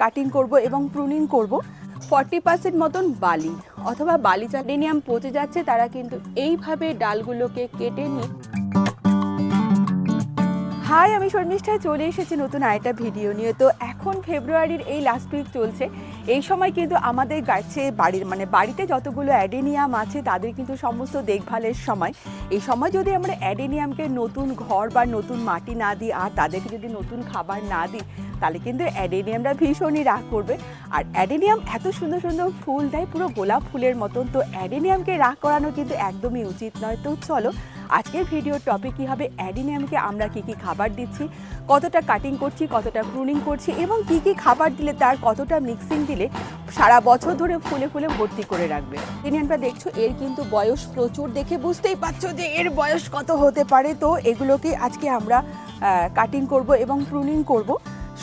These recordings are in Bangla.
কাটিং করব এবং প্রুনিং করব। ফর্টি পার্সেন্ট মতন বালি অথবা বালি চাটেনিয়াম পচে যাচ্ছে, তারা কিন্তু এইভাবে ডালগুলোকে কেটে নিয়ে হাই, আমি শর্মিষ্ঠা চলে এসেছি নতুন আয়টা ভিডিও নিয়ে। তো এখন ফেব্রুয়ারির এই লাস্ট উইক চলছে। এই সময় কিন্তু আমাদের গাছে বাড়ির মানে বাড়িতে যতগুলো অ্যাডেনিয়াম আছে, তাদের কিন্তু সমস্ত দেখভালের সময়। এই সময় যদি আমরা অ্যাডেনিয়ামকে নতুন ঘর বা নতুন মাটি না দিই, আর তাদেরকে যদি নতুন খাবার না দিই, তাহলে কিন্তু অ্যাডেনিয়ামরা ভীষণই রাগ করবে। আর অ্যাডেনিয়াম এত সুন্দর সুন্দর ফুল দেয়, পুরো গোলাপ ফুলের মতন। তো অ্যাডেনিয়ামকে রাগ করানো কিন্তু একদমই উচিত নয়। তো চলো আজকের ভিডিওর টপিক কী হবে? অ্যাডিনিয়ামকে আমরা কি কি খাবার দিচ্ছি? কতটা কাটিং করছি? কতটা প্রুনিং করছি? এবং কি কি খাবার দিলে তার কতটা মিক্সিং দিলে সারা বছর ধরে ফুলে ফুলে ভর্তি করে রাখবে? অ্যাডিনিয়ামটা দেখছ, এর কিন্তু বয়স প্রচুর দেখে বুঝতেই পারছ যে এর বয়স কত হতে পারে। তো এগুলোকে আজকে আমরা কাটিং করব এবং প্রুনিং করব।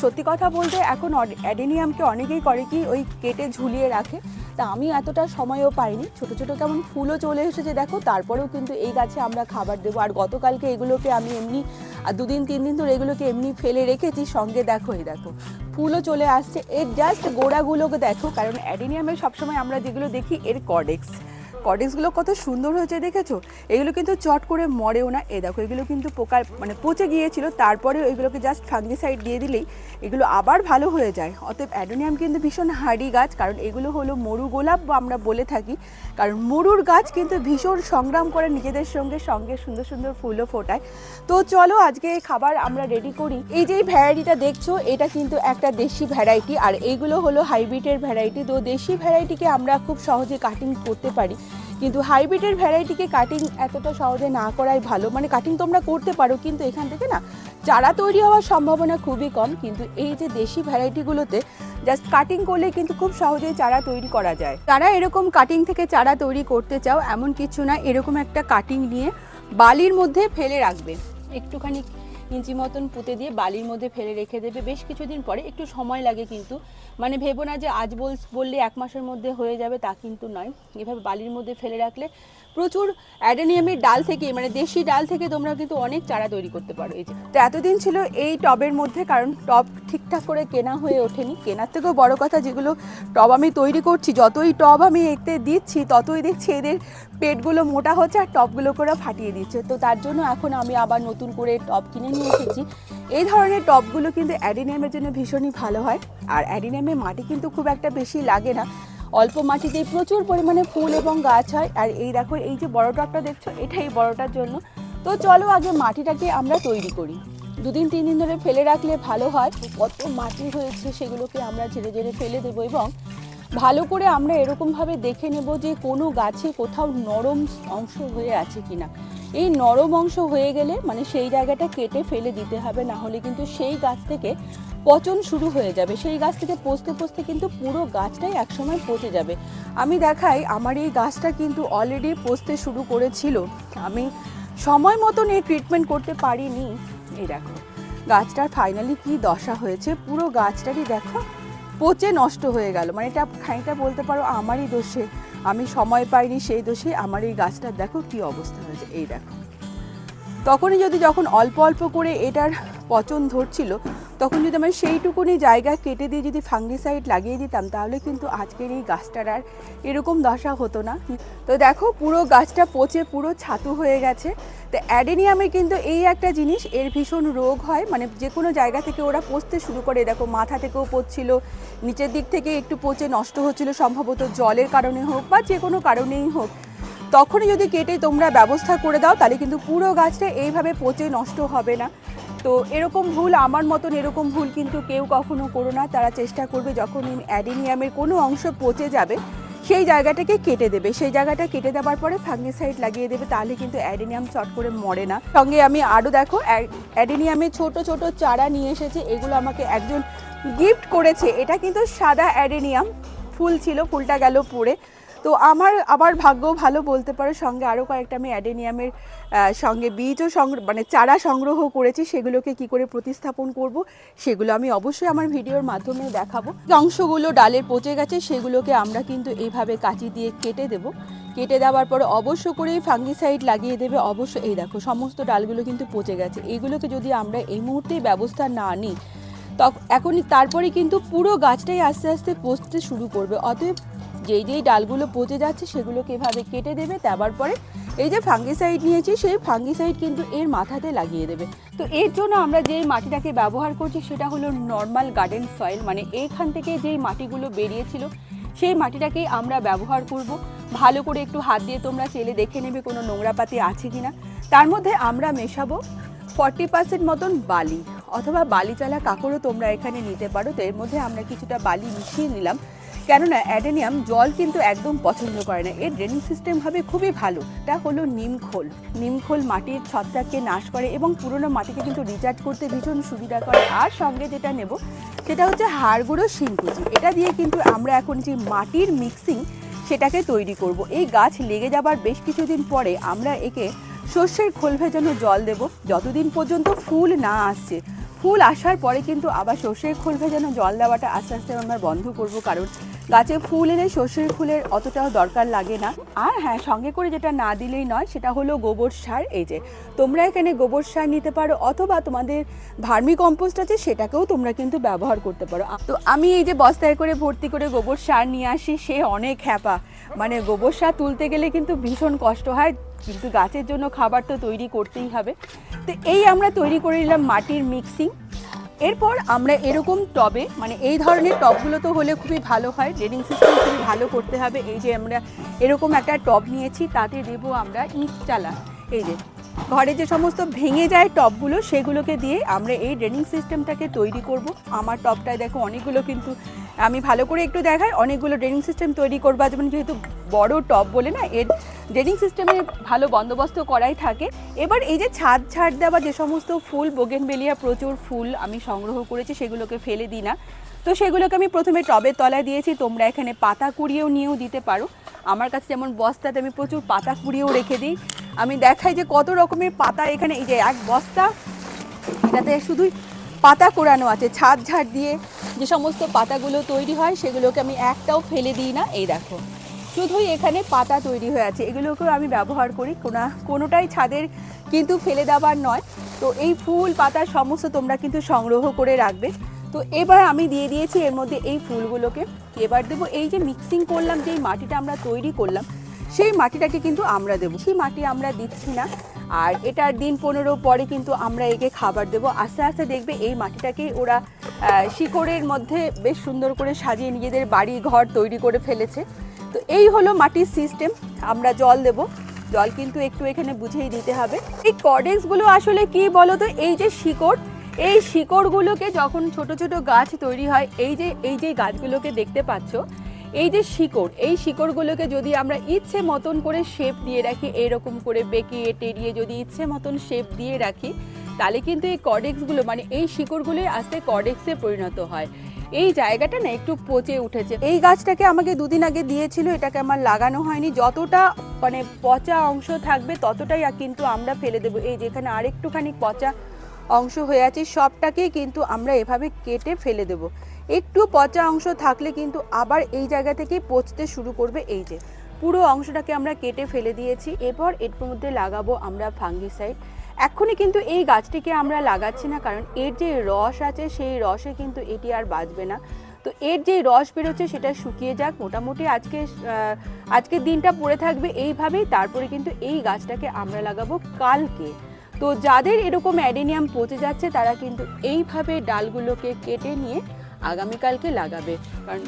সত্যি কথা বলতে এখন অ্যাডেনিয়ামকে অনেকেই করে কি ওই কেটে ঝুলিয়ে রাখে। তা আমি এতটা সময়ও পাইনি। ছোট ছোট কেমন ফুলও চলে এসেছে, দেখো। তারপরেও কিন্তু এই গাছে আমরা খাবার দেবো। আর গতকালকে এগুলোকে আমি এমনি, আর দুদিন, তিন দিন ধরে এগুলোকে এমনি ফেলে রেখেছি। সঙ্গে দেখো, এই দেখো, ফুলও চলে আসছে। এর জাস্ট গোড়াগুলোকে দেখো, কারণ অ্যাডিনিয়ামে সবসময় আমরা যেগুলো দেখি, এর কডেক্স। কডেক্সগুলো কত সুন্দর হয়েছে দেখেছ? এগুলো কিন্তু চট করে মরেও না। এ দেখো, এগুলো কিন্তু পোকার মানে পচে গিয়েছিল তারপরে এগুলোকে জাস্ট ফাঙ্গিসাইড দিয়ে দিলেই এগুলো আবার ভালো হয়ে যায়। অতএব অ্যাডোনিয়াম কিন্তু ভীষণ হার্ডি গাছ, কারণ এগুলো হলো মরু গোলাপ আমরা বলে থাকি। কারণ মরুর গাছ কিন্তু ভীষণ সংগ্রাম করে নিজেদের সঙ্গে সঙ্গে সুন্দর সুন্দর ফুলও ফোটায়। তো চলো, আজকে খাবার আমরা রেডি করি। এই যে ভ্যারাইটিটা দেখছ, এটা কিন্তু একটা দেশি ভ্যারাইটি আর এইগুলো হলো হাইব্রিডের ভ্যারাইটি তো দেশি ভ্যারাইটিকে আমরা খুব সহজে কাটিং করতে পারি। কিন্তু হাইব্রিডের ভ্যারাইটিকে কাটিং এতটা সহজে না করাই ভালো। মানে কাটিং তোমরা করতে পারো, কিন্তু এখান থেকে না, চারা তৈরি হওয়ার সম্ভাবনা খুবই কম, কিন্তু এই যে দেশি ভ্যারাইটিগুলোতে জাস্ট কাটিং করলে কিন্তু খুব সহজেই চারা তৈরি করা যায়। তারা এরকম কাটিং থেকে চারা তৈরি করতে চাও, এমন কিছু না, এরকম একটা কাটিং নিয়ে বালির মধ্যে ফেলে রাখবে। একটুখানি ইঞ্চি মতন পুঁতে দিয়ে বালির মধ্যে ফেলে রেখে দেবে। বেশ কিছুদিন পরে, একটু সময় লাগে কিন্তু। মানে ভেবো না যে আজ বল, বললে এক মাসের মধ্যে হয়ে যাবে, তা কিন্তু নয়। এভাবে বালির মধ্যে ফেলে রাখলে প্রচুর অ্যাডেনিয়ামের ডাল থেকে মানে দেশি ডাল থেকে তোমরা কিন্তু অনেক চারা তৈরি করতে পারো। এই যে, তো এতদিন ছিল এই টবের মধ্যে, কারণ টব ঠিকঠাক করে কেনা হয়ে ওঠেনি। কেনার থেকেও বড় কথা, যেগুলো টব আমি তৈরি করছি, যতই টব আমি এতে দিচ্ছি, ততই দেখছি এদের পেটগুলো মোটা হচ্ছে আর টবগুলো করে ফাটিয়ে দিচ্ছে। তো তার জন্য এখন আমি আবার নতুন করে টব কিনে নিয়ে এসেছি। এই ধরনের টবগুলো কিন্তু অ্যাডিনিয়ামের জন্য ভীষণই ভালো হয়। আর অ্যাডিনিয়ামের মাটি কিন্তু খুব একটা বেশি লাগে না। অল্প মাটিতেই প্রচুর পরিমাণে ফুল এবং গাছ হয়। আর এই দেখো, এই যে বড় টবটা দেখছ, এটাই বড়টার জন্য। তো চলো আগে মাটিটাকে আমরা তৈরি করি। দুদিন, তিন দিন ধরে ফেলে রাখলে ভালো হয়। কত মাটি হয়েছে সেগুলোকে আমরা ঝেড়ে ঝেড়ে ফেলে দেবো এবং ভালো করে আমরা এরকমভাবে দেখে নেব যে কোনো গাছে কোথাও নরম অংশ হয়ে আছে কিনা। এই নরম অংশ হয়ে গেলে মানে সেই জায়গাটা কেটে ফেলে দিতে হবে, না হলে কিন্তু সেই গাছ থেকে পচন শুরু হয়ে যাবে। সেই গাছ থেকে পচতে পচতে কিন্তু পুরো গাছটাই একসময় পচে যাবে। আমি দেখাই, আমার এই গাছটা কিন্তু অলরেডি পচতে শুরু করেছিল। আমি সময় মতন এই ট্রিটমেন্ট করতে পারিনি। এই দেখো, গাছটার ফাইনালি কি দশা হয়েছে, পুরো গাছটারই দেখো পচে নষ্ট হয়ে গেল। মানে এটা খানিকটা বলতে পারো আমারই দোষে। আমি সময় পাইনি সেই দোষে আমার এই গাছটার দেখো কি অবস্থা হয়েছে। এই দেখো। তখনই যদি যখন অল্প অল্প করে এটার পচন ধরছিল তখন যদি আমি সেইটুকুনি জায়গা কেটে দিয়ে যদি ফাঙ্গিসাইড লাগিয়ে দিতাম, তাহলে কিন্তু আজকের এই গাছটার আর এরকম দশা হতো না। তো দেখো, পুরো গাছটা পচে পুরো ছাতু হয়ে গেছে। তো অ্যাডেনিয়ামে কিন্তু এই একটা জিনিস, এর ভীষণ রোগ হয়। মানে যে কোনো জায়গা থেকে ওরা পচতে শুরু করে। দেখো, মাথা থেকেও পচছিল, নিচের দিক থেকে একটু পচে নষ্ট হচ্ছিল, সম্ভবত জলের কারণে হোক বা যে কোনো কারণেই হোক। তখনই যদি কেটে তোমরা ব্যবস্থা করে দাও, তাহলে কিন্তু পুরো গাছটা এইভাবে পচে নষ্ট হবে না। তো এরকম ভুল, আমার মতন এরকম ভুল কিন্তু কেউ কখনো করো না। তারা চেষ্টা করবে যখন অ্যাডিনিয়ামের কোনো অংশ পচে যাবে, সেই জায়গাটাকে কেটে দেবে। সেই জায়গাটা কেটে দেওয়ার পরে ফাঙ্গিসাইড লাগিয়ে দেবে, তাহলে কিন্তু অ্যাডিনিয়াম চট করে মরে না। সঙ্গে আমি আরও দেখো অ্যাডিনিয়ামে ছোট ছোট চারা নিয়ে এসেছে, এগুলো আমাকে একজন গিফট করেছে। এটা কিন্তু সাদা অ্যাডেনিয়াম, ফুল ছিল, ফুলটা গেল পড়ে। তো আমার আবার ভাগ্য ভালো বলতে পারো, সঙ্গে আরও কয়েকটা আমি অ্যাডেনিয়ামের সঙ্গে বীজও সংগ্রহ মানে চারা সংগ্রহ করেছি, সেগুলোকে কি করে প্রতিস্থাপন করব, সেগুলো আমি অবশ্যই আমার ভিডিওর মাধ্যমে দেখাবো। অংশগুলো ডালের পচে গেছে, সেগুলোকে আমরা কিন্তু এইভাবে কাঁচি দিয়ে কেটে দেব। কেটে দেওয়ার পরে অবশ্য করেই ফাঙ্গিসাইড লাগিয়ে দেবে, অবশ্য এই দেখো, সমস্ত ডালগুলো কিন্তু পচে গেছে। এইগুলোকে যদি আমরা এই মুহূর্তেই ব্যবস্থা না নিই এখনই তারপরে কিন্তু পুরো গাছটাই আস্তে আস্তে পচতে শুরু করবে। অতএব যেই যেই ডালগুলো পচে যাচ্ছে সেগুলোকে এভাবে কেটে দেবে, দেওয়ার পরে এই যে ফাঙ্গিসাইড নিয়েছি, সেই ফাঙ্গিসাইড কিন্তু এর মাথাতে লাগিয়ে দেবে। তো এর জন্য আমরা যে মাটিটাকে ব্যবহার করছি সেটা হলো নর্মাল গার্ডেন সয়েল মানে এইখান থেকে যেই মাটিগুলো বেরিয়েছিল, সেই মাটিটাকেই আমরা ব্যবহার করব। ভালো করে একটু হাত দিয়ে তোমরা চেলে দেখে নেবে কোনো নোংরা পাতি আছে কিনা। তার মধ্যে আমরা মেশাবো ফর্টি পার্সেন্ট মতন বালি। অথবা বালি চালা কাকড়ও তোমরা এখানে নিতে পারো, তো এর মধ্যে আমরা কিছুটা বালি মিশিয়ে নিলাম। কেননা অ্যাডেনিয়াম জল কিন্তু একদম পছন্দ করে না। এর ড্রেনিং সিস্টেম হবে খুবই ভালো। এটা হলো নিমখোল নিমখোল মাটির ছত্রাককে নাশ করে এবং পুরনো মাটিকে কিন্তু রিচার্জ করতে ভীষণ সুবিধা করে। আর সঙ্গে যেটা নেব, সেটা হচ্ছে হাড় গুঁড়ো এটা দিয়ে কিন্তু আমরা এখন যে মাটির মিক্সিং সেটাকে তৈরি করব। এই গাছ লেগে যাবার বেশ কিছুদিন পরে আমরা একে শস্যের খোল ভেজানো জল দেব। যতদিন পর্যন্ত ফুল না আসছে ফুল আসার পরে কিন্তু আবার সর্ষের খোল যেন জল দেওয়াটা আস্তে আস্তে আমরা বন্ধ করব, কারণ গাছে ফুল এলে সর্ষের ফুলের অতটাও দরকার লাগে না। আর হ্যাঁ সঙ্গে করে যেটা না দিলেই নয়, সেটা হলো গোবর সার। এই যে, তোমরা এখানে গোবর সার নিতে পারো, অথবা তোমাদের ভার্মি কম্পোস্ট আছে, সেটাকেও তোমরা কিন্তু ব্যবহার করতে পারো। তো আমি এই যে বস্তায় করে ভর্তি করে গোবর সার নিয়ে আসি, সে অনেক হ্যাপা। মানে গোবর সার তুলতে গেলে কিন্তু ভীষণ কষ্ট হয়। কিন্তু গাছের জন্য খাবার তো তৈরি করতেই হবে। তো এই আমরা তৈরি করে নিলাম মাটির মিক্সিং এরপর আমরা এরকম টবে মানে এই ধরনের টবগুলো তো হলে খুবই ভালো হয় ড্রেনিং সিস্টেম খুবই ভালো করতে হবে। এই যে আমরা এরকম একটা টব নিয়েছি, তাতে দেবো আমরা ইট চালা। এই যে, ঘরে যে সমস্ত ভেঙে যায় টবগুলো, সেগুলোকে দিয়ে আমরা এই ড্রেনিং সিস্টেমটাকে তৈরি করব। আমার টবটায় দেখো অনেকগুলো কিন্তু আমি ভালো করে একটু দেখাই, অনেকগুলো ড্রেনিং সিস্টেম তৈরি করব। যেমন যেহেতু বড় টব বলে না, এর ড্রেনিং সিস্টেমে ভালো বন্দোবস্ত করাই থাকে। এবার এই যে ছাদ ছাড় দেওয়া, যে সমস্ত ফুল বোগেনবেলিয়া প্রচুর ফুল আমি সংগ্রহ করেছি, সেগুলোকে ফেলে দিই না। তো সেগুলোকে আমি প্রথমে টবের তলায় দিয়েছি, তোমরা এখানে পাতা কুড়িয়েও নিয়েও দিতে পারো। আমার কাছে যেমন বস্তাতে আমি প্রচুর পাতা কুড়িয়েও রেখে দিই। আমি দেখাই যে কত রকমের পাতা এখানে, এই যে এক বস্তা, এটাতে শুধুই পাতা কোরানো আছে, ছাদ ঝাড় দিয়ে যে সমস্ত পাতাগুলো তৈরি হয়, সেগুলোকে আমি একটাও ফেলে দিই না। এই দেখো, শুধুই এখানে পাতা তৈরি হয়ে আছে। এগুলোকেও আমি ব্যবহার করি, কোনা, কোনোটাই ছাদের কিন্তু ফেলে দেওয়ার নয়। তো এই ফুল, পাতা সমস্ত তোমরা কিন্তু সংগ্রহ করে রাখবে। তো এবার আমি দিয়ে দিয়েছি, এর মধ্যে এই ফুলগুলোকে। এবার দেবো এই যে মিক্সিং করলাম, যেই মাটিটা আমরা তৈরি করলাম, সেই মাটিটাকে কিন্তু আমরা দেবো। সেই মাটি আমরা দিচ্ছি না। আর এটার দিন পনেরো পরে কিন্তু আমরা একে খাবার দেবো। আস্তে আস্তে দেখবে এই মাটিটাকেই ওরা শিকড়ের মধ্যে বেশ সুন্দর করে সাজিয়ে নিজেদের বাড়ি ঘর তৈরি করে ফেলেছে। তো এই হলো মাটির সিস্টেম আমরা জল দেব। জল কিন্তু একটু এখানে বুঝেই দিতে হবে। এই কর্ডেক্সগুলো আসলে কি বলো তো এই যে শিকড়, এই শিকড়গুলোকে যখন ছোট ছোট গাছ তৈরি হয়, এই যে এই যে গাছগুলোকে দেখতে পাচ্ছ এই যে শিকড়, এই শিকড়গুলোকে যদি আমরা ইচ্ছে মতন করে শেপ দিয়ে রাখি, এরকম করে বেঁকিয়ে টেরিয়ে যদি ইচ্ছে মতন শেপ দিয়ে রাখি, তাহলে কিন্তু এই কর্ডেক্সগুলো মানে এই শিকড়গুলোই আস্তে কর্ডেক্সে পরিণত হয়। এই জায়গাটা না একটু পচে উঠেছে। এই গাছটাকে আমাকে দুদিন আগে দিয়েছিল, এটাকে আমার লাগানো হয়নি। যতটা মানে পচা অংশ থাকবে, ততটাই কিন্তু আমরা ফেলে দেবো। এই যেখানে আরেকটুখানি পচা অংশ হয়ে আছে, সবটাকেই কিন্তু আমরা এভাবে কেটে ফেলে দেব। একটু পচা অংশ থাকলে কিন্তু আবার এই জায়গা থেকেই পচতে শুরু করবে এই যে। পুরো অংশটাকে আমরা কেটে ফেলে দিয়েছি। এরপর এর মধ্যে লাগাবো আমরা ফাঙ্গিসাইড। এখনই কিন্তু এই গাছটিকে আমরা লাগাচ্ছি না, কারণ এর যে রস আছে, সেই রসে কিন্তু এটি আর বাঁচবে না। তো এর যে রস বেরোচ্ছে, সেটা শুকিয়ে যাক। মোটামুটি আজকে আজকের দিনটা পড়ে থাকবে এইভাবেই। তারপরে কিন্তু এই গাছটাকে আমরা লাগাবো কালকে। তো যাদের এরকম অ্যাডেনিয়াম পচে যাচ্ছে, তারা কিন্তু এইভাবে ডালগুলোকে কেটে নিয়ে আগামীকালকে লাগাবে। কারণ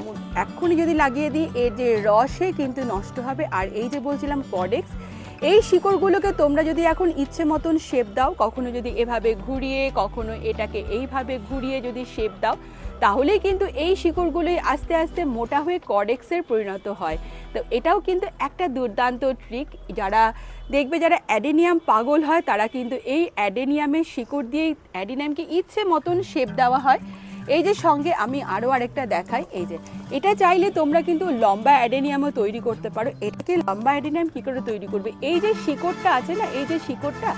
এক্ষুনি যদি লাগিয়ে দিই, এর যে রসে কিন্তু নষ্ট হবে। আর এই যে বলছিলাম কডেক্স, এই শিকড়গুলোকে তোমরা যদি এখন ইচ্ছে মতন শেপ দাও, কখনো যদি এভাবে ঘুরিয়ে, কখনো এটাকে এইভাবে ঘুরিয়ে যদি শেপ দাও তাহলে কিন্তু এই শিকড়গুলোই আস্তে আস্তে মোটা হয়ে কডেক্সের পরিণত হয়। তো এটাও কিন্তু একটা দুর্দান্ত ট্রিক যারা দেখবে, যারা অ্যাডেনিয়াম পাগল হয়, তারা কিন্তু এই অ্যাডেনিয়ামের শিকড় দিয়েই, অ্যাডেনিয়ামকে ইচ্ছে মতন শেপ দেওয়া হয়। এই যে সঙ্গে আমি আরও আরেকটা দেখাই, এই যে, এটা চাইলে তোমরা কিন্তু লম্বা অ্যাডেনিয়ামও তৈরি করতে পারো। এটাকে লম্বা অ্যাডেনিয়াম কী করে তৈরি করবে? এই যে শিকড়টা আছে না, এই যে শিকড়টা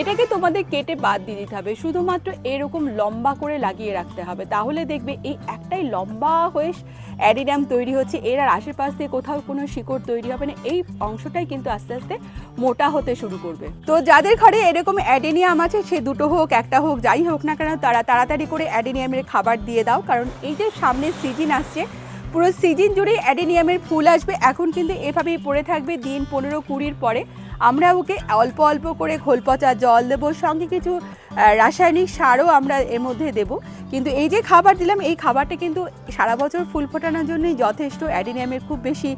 এটাকে তোমাদের কেটে বাদ দিয়ে দিতে হবে। শুধুমাত্র এরকম লম্বা করে লাগিয়ে রাখতে হবে। তাহলে দেখবে এই একটাই লম্বা হয়ে অ্যাডিডাম তৈরি হচ্ছে। এর আর আশেপাশ দিয়ে কোথাও কোনো শিকড় তৈরি হবে না। এই অংশটাই কিন্তু আস্তে আস্তে মোটা হতে শুরু করবে। তো যাদের ঘরে এরকম অ্যাডেনিয়াম আছে, সে দুটো হোক, একটা হোক, যাই হোক না কেন, তারা তাড়াতাড়ি করে অ্যাডেনিয়ামের খাবার দিয়ে দাও। কারণ এই যে সামনে সিজন আসছে, পুরো সিজন জুড়ে অ্যাডেনিয়ামের ফুল আসবে। এখন কিন্তু এভাবেই পড়ে থাকবে দিন পনেরো কুড়ির পরে। আমরা ওকে অল্প অল্প করে খোল পচা জল দেবো, সঙ্গে কিছু রাসায়নিক সারও আমরা এর মধ্যে দেব। কিন্তু এই যে খাবার দিলাম, এই খাবারটা কিন্তু সারা বছর ফুল ফোটানোর জন্যই যথেষ্ট। অ্যাডিনিয়ামের খুব বেশি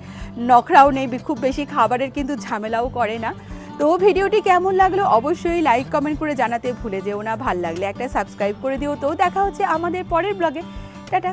নখরাও নেই খুব বেশি খাবারের কিন্তু ঝামেলাও করে না। তো ভিডিওটি কেমন লাগল অবশ্যই লাইক কমেন্ট করে জানাতে ভুলে যেও না। ভালো লাগলে একটা সাবস্ক্রাইব করে দিও। তো দেখা হচ্ছে আমাদের পরের ব্লগে টাটা।